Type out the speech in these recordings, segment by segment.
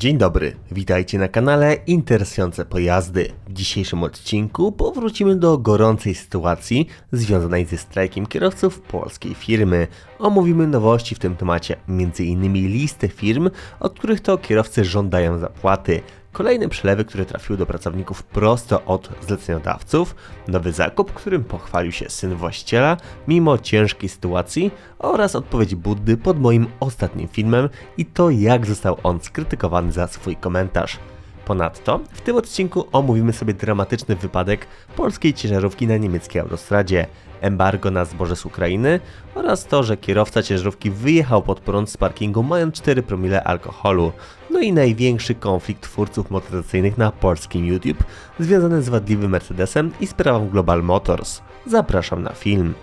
Dzień dobry, witajcie na kanale Interesujące Pojazdy. W dzisiejszym odcinku powrócimy do gorącej sytuacji związanej ze strajkiem kierowców polskiej firmy. Omówimy nowości w tym temacie, m.in. listę firm, od których to kierowcy żądają zapłaty. Kolejne przelewy, które trafiły do pracowników prosto od zleceniodawców, nowy zakup, którym pochwalił się syn właściciela mimo ciężkiej sytuacji oraz odpowiedź Buddy pod moim ostatnim filmem i to jak został on skrytykowany za swój komentarz. Ponadto w tym odcinku omówimy sobie dramatyczny wypadek polskiej ciężarówki na niemieckiej autostradzie, embargo na zboże z Ukrainy oraz to, że kierowca ciężarówki wyjechał pod prąd z parkingu mając 4 promile alkoholu. No i największy konflikt twórców motoryzacyjnych na polskim YouTube związany z wadliwym Mercedesem i sprawą Global Motors. Zapraszam na film.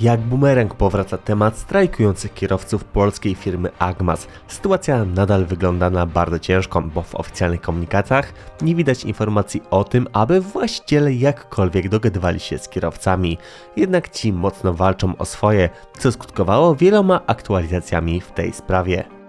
Jak bumerang powraca temat strajkujących kierowców polskiej firmy Agmas. Sytuacja nadal wygląda na bardzo ciężką, bo w oficjalnych komunikatach nie widać informacji o tym, aby właściciele jakkolwiek dogadywali się z kierowcami. Jednak ci mocno walczą o swoje, co skutkowało wieloma aktualizacjami w tej sprawie.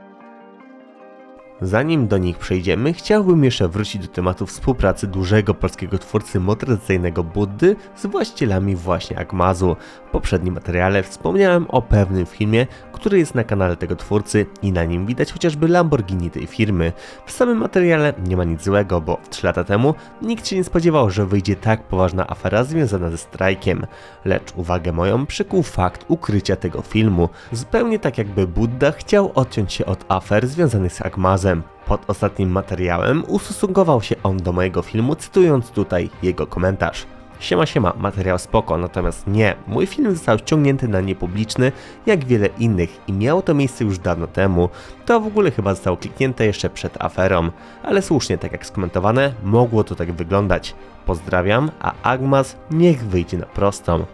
Zanim do nich przejdziemy, chciałbym jeszcze wrócić do tematu współpracy dużego polskiego twórcy motoryzacyjnego Buddy z właścicielami właśnie Agmazu. W poprzednim materiale wspomniałem o pewnym filmie, który jest na kanale tego twórcy i na nim widać chociażby Lamborghini tej firmy. W samym materiale nie ma nic złego, bo 3 lata temu nikt się nie spodziewał, że wyjdzie tak poważna afera związana ze strajkiem. Lecz uwagę moją przykuł fakt ukrycia tego filmu. Zupełnie tak jakby Budda chciał odciąć się od afer związanych z Agmazem. Pod ostatnim materiałem ustosunkował się on do mojego filmu, cytując tutaj jego komentarz. Siema siema, materiał spoko, natomiast nie, mój film został ściągnięty na niepubliczny, jak wiele innych i miało to miejsce już dawno temu. To w ogóle chyba zostało kliknięte jeszcze przed aferą, ale słusznie, tak jak skomentowane, mogło to tak wyglądać. Pozdrawiam, a Agmas niech wyjdzie na prostą.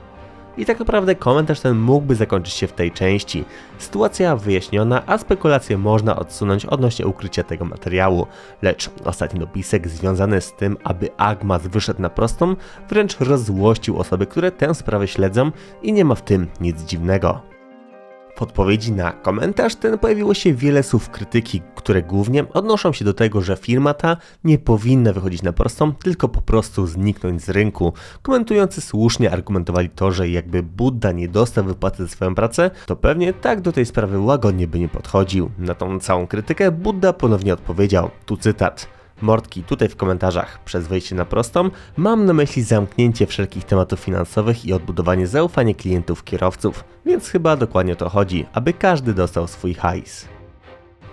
I tak naprawdę komentarz ten mógłby zakończyć się w tej części. Sytuacja wyjaśniona, a spekulacje można odsunąć odnośnie ukrycia tego materiału. Lecz ostatni dopisek związany z tym, aby Agmas wyszedł na prostą, wręcz rozzłościł osoby, które tę sprawę śledzą i nie ma w tym nic dziwnego. W odpowiedzi na komentarz ten pojawiło się wiele słów krytyki, które głównie odnoszą się do tego, że firma ta nie powinna wychodzić na prostą, tylko po prostu zniknąć z rynku. Komentujący słusznie argumentowali to, że jakby Budda nie dostał wypłaty za swoją pracę, to pewnie tak do tej sprawy łagodnie by nie podchodził. Na tą całą krytykę Budda ponownie odpowiedział, tu cytat. Mordki tutaj w komentarzach. Przez wejście na prostą mam na myśli zamknięcie wszelkich tematów finansowych i odbudowanie zaufania klientów kierowców, więc chyba dokładnie o to chodzi, aby każdy dostał swój hajs.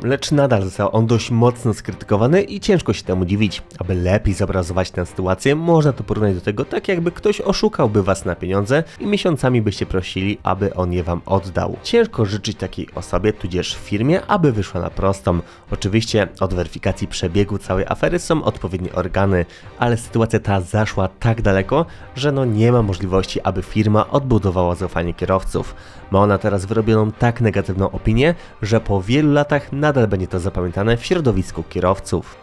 Lecz nadal został on dość mocno skrytykowany i ciężko się temu dziwić. Aby lepiej zobrazować tę sytuację, można to porównać do tego, tak jakby ktoś oszukałby was na pieniądze i miesiącami byście prosili, aby on je wam oddał. Ciężko życzyć takiej osobie, tudzież firmie, aby wyszła na prostą. Oczywiście od weryfikacji przebiegu całej afery są odpowiednie organy, ale sytuacja ta zaszła tak daleko, że no nie ma możliwości, aby firma odbudowała zaufanie kierowców. Ma ona teraz wyrobioną tak negatywną opinię, że po wielu latach nadal będzie to zapamiętane w środowisku kierowców.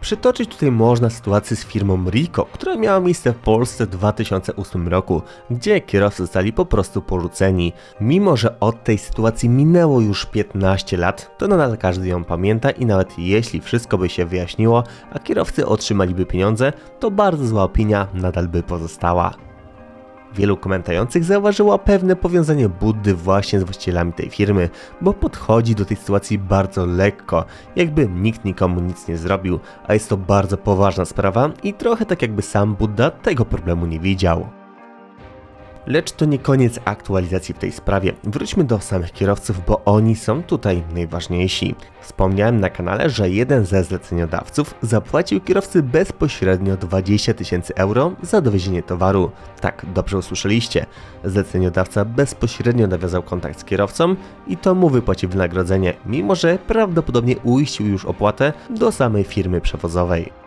Przytoczyć tutaj można sytuację z firmą Rico, która miała miejsce w Polsce w 2008 roku, gdzie kierowcy zostali po prostu porzuceni. Mimo, że od tej sytuacji minęło już 15 lat, to nadal każdy ją pamięta i nawet jeśli wszystko by się wyjaśniło, a kierowcy otrzymaliby pieniądze, to bardzo zła opinia nadal by pozostała. Wielu komentujących zauważyło pewne powiązanie Buddy właśnie z właścicielami tej firmy, bo podchodzi do tej sytuacji bardzo lekko, jakby nikt nikomu nic nie zrobił, a jest to bardzo poważna sprawa i trochę tak jakby sam Buddha tego problemu nie widział. Lecz to nie koniec aktualizacji w tej sprawie. Wróćmy do samych kierowców, bo oni są tutaj najważniejsi. Wspomniałem na kanale, że jeden ze zleceniodawców zapłacił kierowcy bezpośrednio 20 tysięcy euro za dowiezienie towaru. Tak, dobrze usłyszeliście. Zleceniodawca bezpośrednio nawiązał kontakt z kierowcą i to mu wypłacił wynagrodzenie, mimo że prawdopodobnie uiścił już opłatę do samej firmy przewozowej.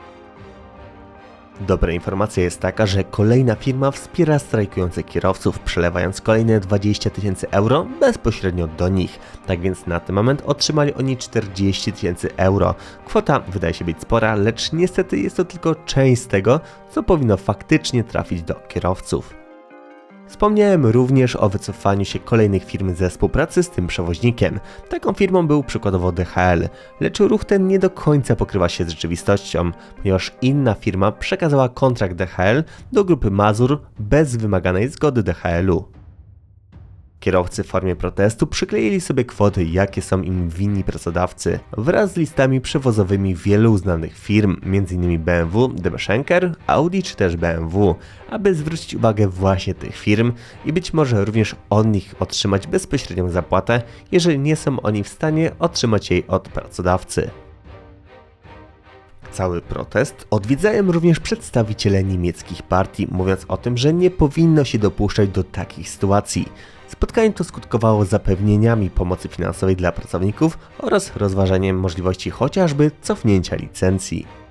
Dobra informacja jest taka, że kolejna firma wspiera strajkujących kierowców, przelewając kolejne 20 tysięcy euro bezpośrednio do nich. Tak więc na ten moment otrzymali oni 40 tysięcy euro. Kwota wydaje się być spora, lecz niestety jest to tylko część z tego, co powinno faktycznie trafić do kierowców. Wspomniałem również o wycofaniu się kolejnych firm ze współpracy z tym przewoźnikiem. Taką firmą był przykładowo DHL, lecz ruch ten nie do końca pokrywa się z rzeczywistością, ponieważ inna firma przekazała kontrakt DHL do grupy Mazur bez wymaganej zgody DHL-u. Kierowcy w formie protestu przykleili sobie kwoty, jakie są im winni pracodawcy, wraz z listami przewozowymi wielu uznanych firm, m.in. BMW, DB Schenker, Audi czy też BMW, aby zwrócić uwagę właśnie tych firm i być może również od nich otrzymać bezpośrednią zapłatę, jeżeli nie są oni w stanie otrzymać jej od pracodawcy. Cały protest odwiedzają również przedstawiciele niemieckich partii, mówiąc o tym, że nie powinno się dopuszczać do takich sytuacji. Spotkanie to skutkowało zapewnieniami pomocy finansowej dla pracowników oraz rozważaniem możliwości chociażby cofnięcia licencji.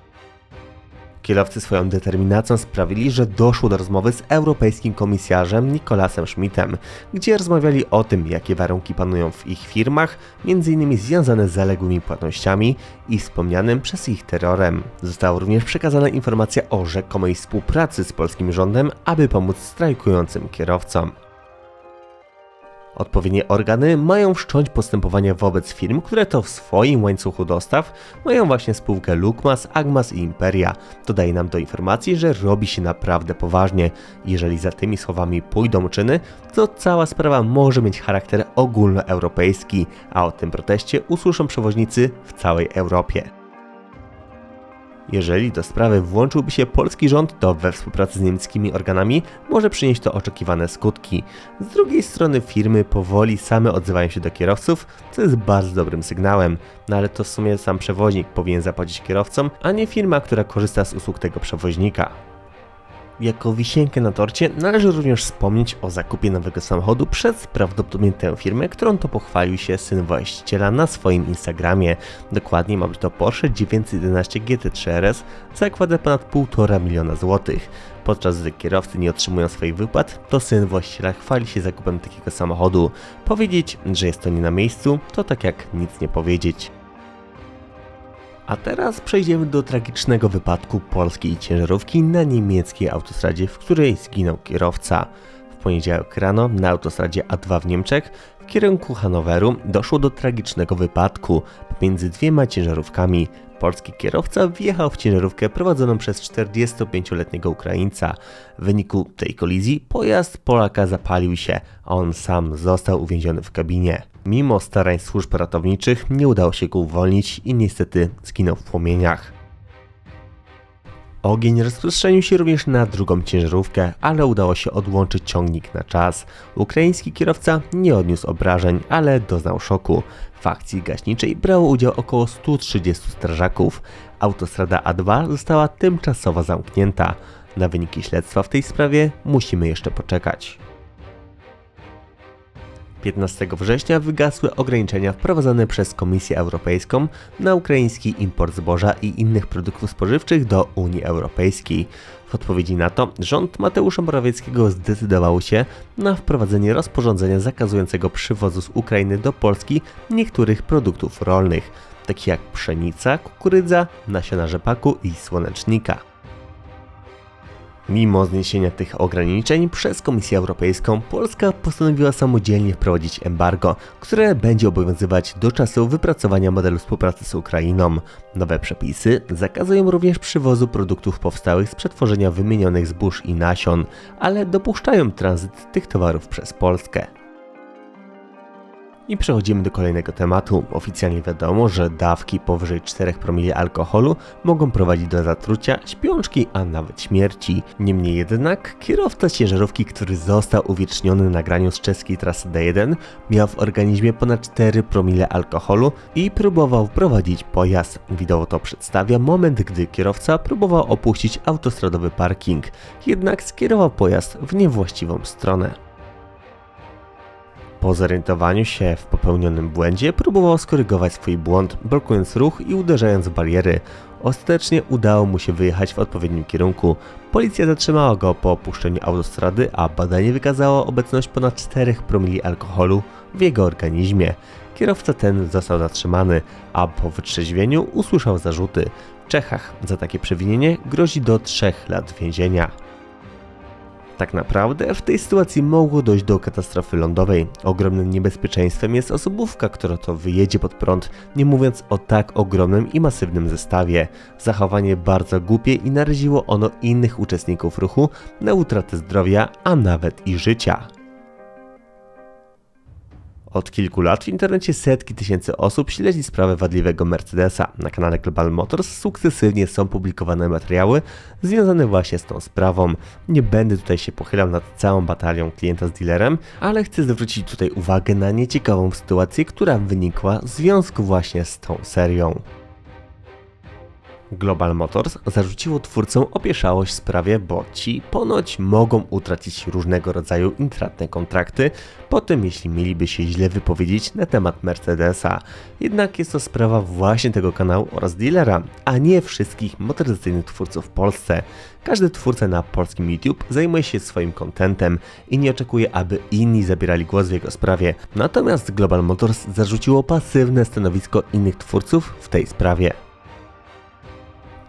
Kierowcy swoją determinacją sprawili, że doszło do rozmowy z europejskim komisarzem Nikolasem Schmidtem, gdzie rozmawiali o tym, jakie warunki panują w ich firmach, m.in. związane z zaległymi płatnościami i wspomnianym przez ich terrorem. Została również przekazana informacja o rzekomej współpracy z polskim rządem, aby pomóc strajkującym kierowcom. Odpowiednie organy mają wszcząć postępowania wobec firm, które to w swoim łańcuchu dostaw mają właśnie spółkę Lukmas, Agmas i Imperia. To daje nam do informacji, że robi się naprawdę poważnie. Jeżeli za tymi słowami pójdą czyny, to cała sprawa może mieć charakter ogólnoeuropejski, a o tym proteście usłyszą przewoźnicy w całej Europie. Jeżeli do sprawy włączyłby się polski rząd, to we współpracy z niemieckimi organami może przynieść to oczekiwane skutki. Z drugiej strony firmy powoli same odzywają się do kierowców, co jest bardzo dobrym sygnałem. No ale to w sumie sam przewoźnik powinien zapłacić kierowcom, a nie firma, która korzysta z usług tego przewoźnika. Jako wisienkę na torcie należy również wspomnieć o zakupie nowego samochodu przez prawdopodobnie tę firmę, którą to pochwalił się syn właściciela na swoim Instagramie. Dokładnie ma być to Porsche 911 GT3 RS za kwotę ponad 1,5 miliona złotych. Podczas gdy kierowcy nie otrzymują swoich wypłat, to syn właściciela chwali się zakupem takiego samochodu. Powiedzieć, że jest to nie na miejscu, to tak jak nic nie powiedzieć. A teraz przejdziemy do tragicznego wypadku polskiej ciężarówki na niemieckiej autostradzie, w której zginął kierowca. W poniedziałek rano na autostradzie A2 w Niemczech w kierunku Hanoweru doszło do tragicznego wypadku pomiędzy dwiema ciężarówkami. Polski kierowca wjechał w ciężarówkę prowadzoną przez 45-letniego Ukraińca. W wyniku tej kolizji pojazd Polaka zapalił się, a on sam został uwięziony w kabinie. Mimo starań służb ratowniczych nie udało się go uwolnić i niestety zginął w płomieniach. Ogień rozprzestrzenił się również na drugą ciężarówkę, ale udało się odłączyć ciągnik na czas. Ukraiński kierowca nie odniósł obrażeń, ale doznał szoku. W akcji gaśniczej brało udział około 130 strażaków. Autostrada A2 została tymczasowo zamknięta. Na wyniki śledztwa w tej sprawie musimy jeszcze poczekać. 15 września wygasły ograniczenia wprowadzone przez Komisję Europejską na ukraiński import zboża i innych produktów spożywczych do Unii Europejskiej. W odpowiedzi na to rząd Mateusza Morawieckiego zdecydował się na wprowadzenie rozporządzenia zakazującego przywozu z Ukrainy do Polski niektórych produktów rolnych, takich jak pszenica, kukurydza, nasiona rzepaku i słonecznika. Mimo zniesienia tych ograniczeń przez Komisję Europejską, Polska postanowiła samodzielnie wprowadzić embargo, które będzie obowiązywać do czasu wypracowania modelu współpracy z Ukrainą. Nowe przepisy zakazują również przywozu produktów powstałych z przetworzenia wymienionych zbóż i nasion, ale dopuszczają tranzyt tych towarów przez Polskę. I przechodzimy do kolejnego tematu. Oficjalnie wiadomo, że dawki powyżej 4 promili alkoholu mogą prowadzić do zatrucia, śpiączki, a nawet śmierci. Niemniej jednak kierowca ciężarówki, który został uwieczniony na nagraniu z czeskiej trasy D1, miał w organizmie ponad 4 promile alkoholu i próbował prowadzić pojazd. Wideo to przedstawia moment, gdy kierowca próbował opuścić autostradowy parking, jednak skierował pojazd w niewłaściwą stronę. Po zorientowaniu się w popełnionym błędzie próbował skorygować swój błąd, blokując ruch i uderzając w bariery. Ostatecznie udało mu się wyjechać w odpowiednim kierunku. Policja zatrzymała go po opuszczeniu autostrady, a badanie wykazało obecność ponad 4 promili alkoholu w jego organizmie. Kierowca ten został zatrzymany, a po wytrzeźwieniu usłyszał zarzuty. W Czechach za takie przewinienie grozi do 3 lat więzienia. Tak naprawdę w tej sytuacji mogło dojść do katastrofy lądowej. Ogromnym niebezpieczeństwem jest osobówka, która to wyjedzie pod prąd, nie mówiąc o tak ogromnym i masywnym zestawie. Zachowanie bardzo głupie i naraziło ono innych uczestników ruchu na utratę zdrowia, a nawet i życia. Od kilku lat w internecie setki tysięcy osób śledzi sprawę wadliwego Mercedesa. Na kanale Global Motors sukcesywnie są publikowane materiały związane właśnie z tą sprawą. Nie będę tutaj się pochylał nad całą batalią klienta z dealerem, ale chcę zwrócić tutaj uwagę na nieciekawą sytuację, która wynikła w związku właśnie z tą serią. Global Motors zarzuciło twórcom opieszałość w sprawie, bo ci ponoć mogą utracić różnego rodzaju intratne kontrakty po tym, jeśli mieliby się źle wypowiedzieć na temat Mercedesa. Jednak jest to sprawa właśnie tego kanału oraz dealera, a nie wszystkich motoryzacyjnych twórców w Polsce. Każdy twórca na polskim YouTube zajmuje się swoim kontentem i nie oczekuje, aby inni zabierali głos w jego sprawie. Natomiast Global Motors zarzuciło pasywne stanowisko innych twórców w tej sprawie.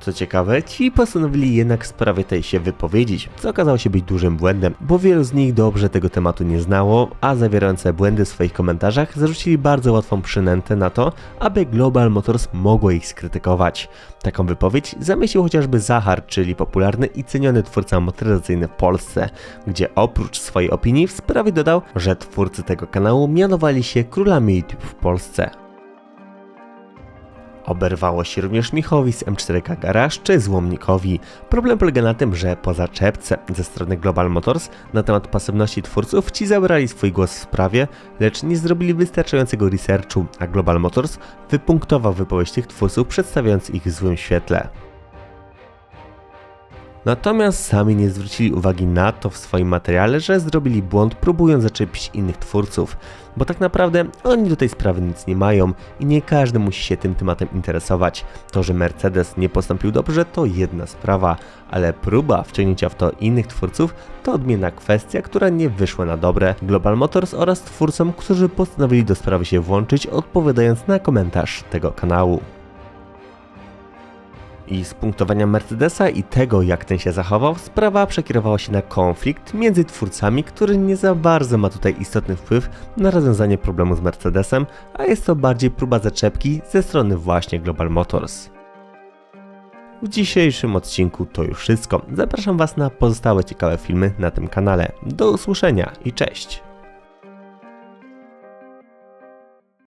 Co ciekawe, ci postanowili jednak w sprawie tej się wypowiedzieć, co okazało się być dużym błędem, bo wielu z nich dobrze tego tematu nie znało, a zawierające błędy w swoich komentarzach zarzucili bardzo łatwą przynętę na to, aby Global Motors mogło ich skrytykować. Taką wypowiedź zamieścił chociażby Zachar, czyli popularny i ceniony twórca motoryzacyjny w Polsce, gdzie oprócz swojej opinii w sprawie dodał, że twórcy tego kanału mianowali się królami YouTube w Polsce. Oberwało się również Michowi z M4K Garage czy Złomnikowi. Problem polega na tym, że po zaczepce ze strony Global Motors na temat pasywności twórców ci zabrali swój głos w sprawie, lecz nie zrobili wystarczającego researchu, a Global Motors wypunktował wypowiedź tych twórców przedstawiając ich w złym świetle. Natomiast sami nie zwrócili uwagi na to w swoim materiale, że zrobili błąd próbując zaczepić innych twórców, bo tak naprawdę oni do tej sprawy nic nie mają i nie każdy musi się tym tematem interesować. To, że Mercedes nie postąpił dobrze to jedna sprawa, ale próba wciągnięcia w to innych twórców to odmienna kwestia, która nie wyszła na dobre Global Motors oraz twórcom, którzy postanowili do sprawy się włączyć odpowiadając na komentarz tego kanału. I z punktowania Mercedesa i tego, jak ten się zachował, sprawa przekierowała się na konflikt między twórcami, który nie za bardzo ma tutaj istotny wpływ na rozwiązanie problemu z Mercedesem, a jest to bardziej próba zaczepki ze strony właśnie Global Motors. W dzisiejszym odcinku to już wszystko. Zapraszam Was na pozostałe ciekawe filmy na tym kanale. Do usłyszenia i cześć!